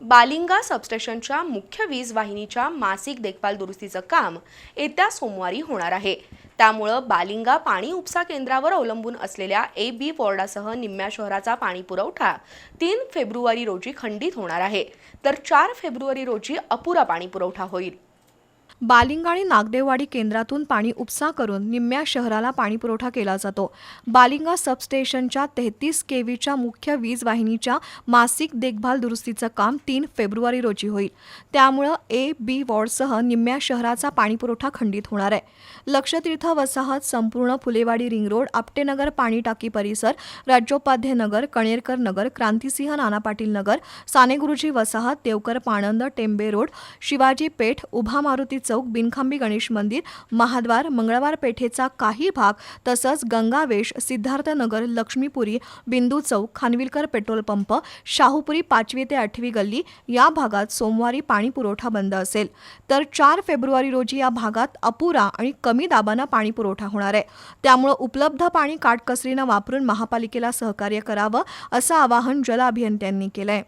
बालिंगा सबस्टेशनच्या मुख्य वीज वाहिनीच्या मासिक देखभाल दुरुस्तीचं काम येत्या सोमवारी होणार आहे. त्यामुळं बालिंगा पाणी उपसा केंद्रावर अवलंबून असलेल्या ए बी वॉर्डासह निम्म्या शहराचा पाणी पुरवठा तीन फेब्रुवारी रोजी खंडित होणार आहे. तर चार फेब्रुवारी रोजी अपुरा पाणी पुरवठा होईल. बालिंगा आणि नागदेववाडी केंद्रातून पाणी उपसा करून निम्म्या शहराला पाणीपुरवठा केला जातो. बालिंगा सबस्टेशनच्या तेहतीस केव्हीच्या मुख्य वीज वाहिनीच्या मासिक देखभाल दुरुस्तीचं काम तीन फेब्रुवारी रोजी होईल. त्यामुळं ए बी वॉर्डसह निम्म्या शहराचा पाणीपुरवठा खंडित होणार आहे. लक्षतीर्थ वसाहत संपूर्ण फुलेवाडी रिंग रोड आपटेनगर पाणी टाकी परिसर राज्योपाध्याय नगर कणेरकर नगर क्रांतिसिंह नाना पाटील नगर सानेगुरुजी वसाहत देवकर पाणंद टेंबे रोड शिवाजी पेठ उभा मारुतीचं चौक बिनखांबी गणेश मंदिर महाद्वार मंगळवार पेठेचा काही भाग तसंच गंगावेश सिद्धार्थनगर लक्ष्मीपुरी बिंदू चौक खानविलकर पेट्रोल पंप शाहूपुरी पाचवी ते आठवी गल्ली या भागात सोमवारी पाणी पुरवठा बंद असेल. तर चार फेब्रुवारी रोजी या भागात अपुरा आणि कमी दाबानं पाणी पुरवठा होणार आहे. त्यामुळं उपलब्ध पाणी काटकसरीनं वापरून महापालिकेला सहकार्य करावं असं आवाहन जल अभियंत्यांनी केलंय.